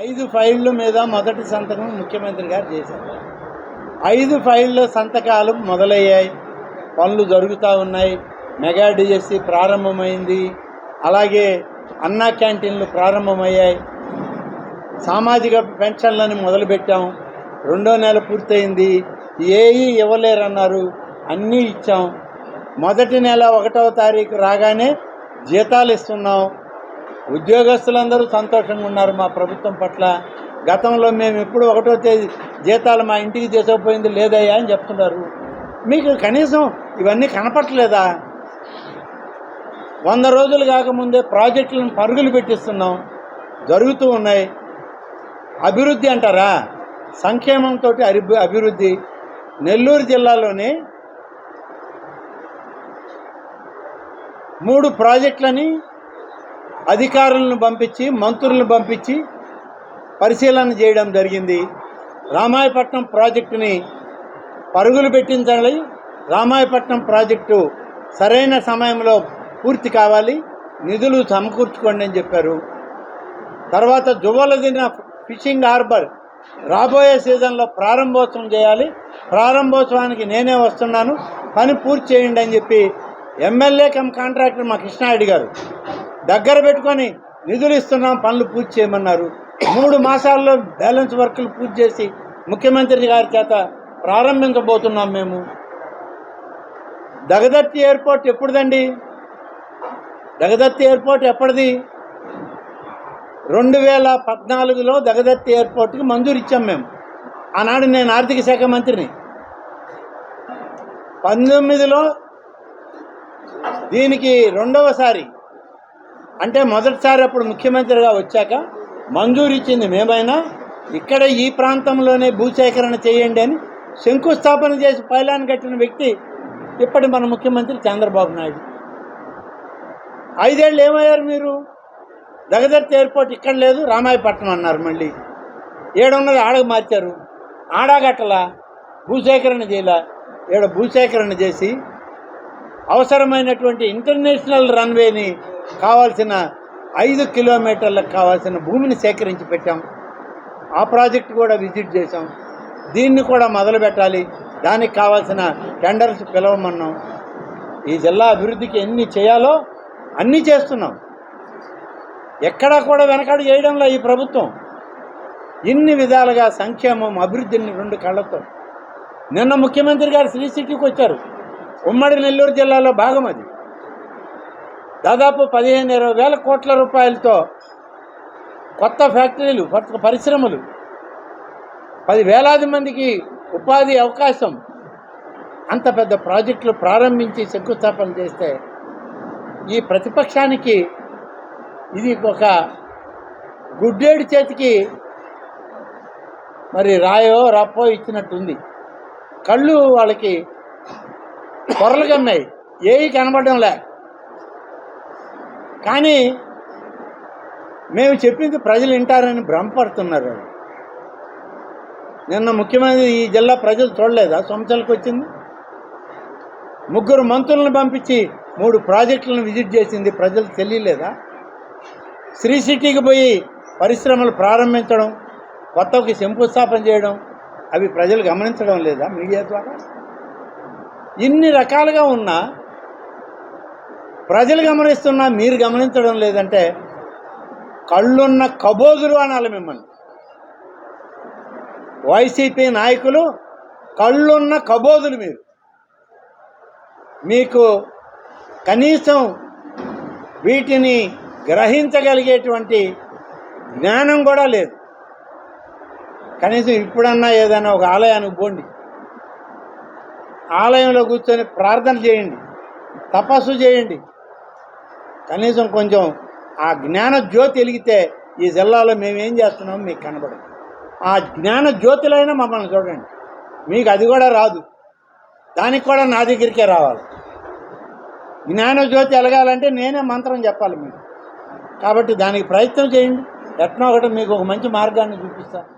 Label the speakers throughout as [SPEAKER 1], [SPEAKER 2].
[SPEAKER 1] ఐదు ఫైళ్ళ మీద మొదటి సంతకం ముఖ్యమంత్రి గారు చేశారు. ఐదు ఫైళ్ళ సంతకాలు మొదలయ్యాయి. పనులు జరుగుతూ ఉన్నాయి. మెగా డిఎస్సి ప్రారంభమైంది. అలాగే అన్నా క్యాంటీన్లు ప్రారంభమయ్యాయి. సామాజిక పెన్షన్లను మొదలుపెట్టాం. రెండో నెల పూర్తయింది. ఏవి ఇవ్వలేరన్నారు. అన్నీ ఇచ్చాం. మొదటి నెల ఒకటవ తారీఖు రాగానే జీతాలు ఇస్తున్నాం. ఉద్యోగస్తులందరూ సంతోషంగా ఉన్నారు మా ప్రభుత్వం పట్ల. గతంలో మేము ఎప్పుడు ఒకటో తేదీ జీతాలు మా ఇంటికి చేసకపోయింది లేదయ్యా అని చెప్తున్నారు. మీకు కనీసం ఇవన్నీ కనపట్లేదా వంద రోజులు కాకముందే ప్రాజెక్టులను పరుగులు పెట్టిస్తున్నాం. జరుగుతూ ఉన్నాయి. అభివృద్ధి అంటారా? సంక్షేమంతో అభి అభివృద్ధి. నెల్లూరు జిల్లాలోని మూడు ప్రాజెక్టులని అధికారులను పంపించి మంత్రులను పంపించి పరిశీలన చేయడం జరిగింది. రామాయపట్నం ప్రాజెక్టుని పరుగులు పెట్టించాలి రామాయపట్నం ప్రాజెక్టు సరైన సమయంలో పూర్తి కావాలి. నిధులు సమకూర్చుకోండి అని చెప్పారు. తర్వాత జువ్వలదిన ఫిషింగ్ హార్బర్ రాబోయే సీజన్లో ప్రారంభోత్సవం చేయాలి. ప్రారంభోత్సవానికి నేనే వస్తున్నాను. పని పూర్తి చేయండి అని చెప్పి ఎమ్మెల్యే కమ్ కాంట్రాక్టర్ మా కృష్ణారెడ్డి గారు దగ్గర పెట్టుకొని నిధులు ఇస్తున్నాం పనులు పూర్తి చేయమన్నారు. మూడు మాసాల్లో బ్యాలెన్స్ వర్కులు పూర్తి చేసి ముఖ్యమంత్రి గారి చేత ప్రారంభించబోతున్నాం మేము. దగదత్తి ఎయిర్పోర్ట్ ఎప్పుడుదండి? దగదత్తి ఎయిర్పోర్ట్ ఎప్పటిది? రెండు వేల పద్నాలుగులో దగదత్తి ఎయిర్పోర్ట్కి మంజూరు ఇచ్చాం మేము. ఆనాడు నేను ఆర్థిక శాఖ మంత్రిని. పంతొమ్మిదిలో దీనికి రెండవసారి అంటే మొదటిసారి అప్పుడు ముఖ్యమంత్రిగా వచ్చాక మంజూరు ఇచ్చింది మేమైనా ఇక్కడ ఈ ప్రాంతంలోనే భూసేకరణ చేయండి అని శంకుస్థాపన చేసి పైలాన్ కట్టిన వ్యక్తి ఇప్పటి మన ముఖ్యమంత్రి చంద్రబాబు నాయుడు. ఐదేళ్ళు ఏమయ్యారు మీరు? దగదర్తి ఎయిర్పోర్ట్ ఇక్కడ లేదు రామాయపట్నం అన్నారు మళ్ళీ. ఏడున్నది ఆడకు మార్చారు. ఆడాగట్టల భూసేకరణ చేయాల. ఏడ భూసేకరణ చేసి అవసరమైనటువంటి ఇంటర్నేషనల్ రన్వేని కావాల్సిన ఐదు కిలోమీటర్లకు కావాల్సిన భూమిని సేకరించి పెట్టాం. ఆ ప్రాజెక్ట్ కూడా విజిట్ చేసాం దీన్ని కూడా మొదలు పెట్టాలి. దానికి కావాల్సిన టెండర్స్ పిలవమన్నాం. ఈ జిల్లా అభివృద్ధికి ఎన్ని చేయాలో అన్నీ చేస్తున్నాం. ఎక్కడా కూడా వెనకాడు చేయడంలో ఈ ప్రభుత్వం. ఇన్ని విధాలుగా సంక్షేమం అభివృద్ధిని రెండు కళ్ళతో. నిన్న ముఖ్యమంత్రి గారు శ్రీ సిటీకి వచ్చారు. ఉమ్మడి నెల్లూరు జిల్లాలో భాగం అది. దాదాపు పదిహేను ఇరవై వేల కోట్ల రూపాయలతో కొత్త ఫ్యాక్టరీలు కొత్త పరిశ్రమలు. పది వేలాది మందికి ఉపాధి అవకాశం. అంత పెద్ద ప్రాజెక్టులు ప్రారంభించి శంకుస్థాపన చేస్తే ఈ ప్రతిపక్షానికి ఇది ఒక గుడ్డేడు చేతికి మరి రాయో రాపో ఇచ్చినట్టుంది. కళ్ళు వాళ్ళకి పొరలు కమ్మాయి ఏవి కనబడడం లేదు కానీ మేము చెప్పింది ప్రజలు వింటారని భ్రమపడుతున్నారు. నిన్న ముఖ్యమంత్రి ఈ జిల్లా ప్రజలు చూడలేదా? సొంతలకు వచ్చింది. ముగ్గురు మంత్రులను పంపించి మూడు ప్రాజెక్టులను విజిట్ చేసింది ప్రజలు తెలియలేదా? శ్రీ సిటీకి పోయి పరిశ్రమలు ప్రారంభించడం కొత్తకి శంకుస్థాపన చేయడం అవి ప్రజలు గమనించడం లేదా మీడియా ద్వారా? ఇన్ని రకాలుగా ఉన్నా ప్రజలు గమనిస్తున్నా మీరు గమనించడం లేదంటే కళ్ళున్న కబోదులు అనాలి మిమ్మల్ని. వైసీపీ నాయకులు కళ్ళున్న కబోదులు మీరు. మీకు కనీసం వీటిని గ్రహించగలిగేటువంటి జ్ఞానం కూడా లేదు. కనీసం ఇప్పుడన్నా ఏదైనా ఒక ఆలయానికి పోండి. ఆలయంలో కూర్చొని ప్రార్థన చేయండి. తపస్సు చేయండి. కనీసం కొంచెం ఆ జ్ఞాన జ్యోతి వెలిగితే ఈ జిల్లాలో మేమేం చేస్తున్నాం చేస్తున్నామో మీకు కనబడదు. ఆ జ్ఞాన జ్యోతిలైనా మమ్మల్ని చూడండి. మీకు అది కూడా రాదు. దానికి కూడా నా దగ్గరికే రావాలి. జ్ఞాన జ్యోతి ఎలగాలంటే నేనే మంత్రం చెప్పాలి మీకు. కాబట్టి దానికి ప్రయత్నం చేయండి. ఎట్నో ఒకటి మీకు ఒక మంచి మార్గాన్ని చూపిస్తాను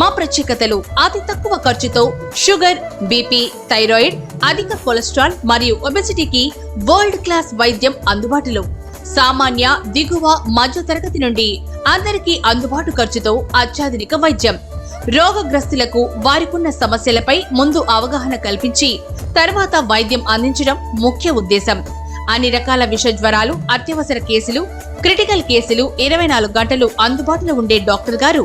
[SPEAKER 2] మా ప్రత్యేకతలు అతి తక్కువ ఖర్చుతో షుగర్ బీపీ థైరాయిడ్ అధిక కొలెస్ట్రాల్ మరియు ఒబెసిటీకి వరల్డ్ క్లాస్ వైద్యం అందుబాటులో. సామాన్య దిగువ మధ్య తరగతి నుండి అందరికీ అందుబాటు ఖర్చుతో అత్యాధునిక వైద్యం. రోగగ్రస్తులకు వారికున్న సమస్యలపై ముందు అవగాహన కల్పించి తర్వాత వైద్యం అందించడం ముఖ్య ఉద్దేశం. అన్ని రకాల విష జ్వరాలు అత్యవసర కేసులు క్రిటికల్ కేసులు ఇరవై నాలుగు గంటలు అందుబాటులో ఉండే డాక్టర్ గారు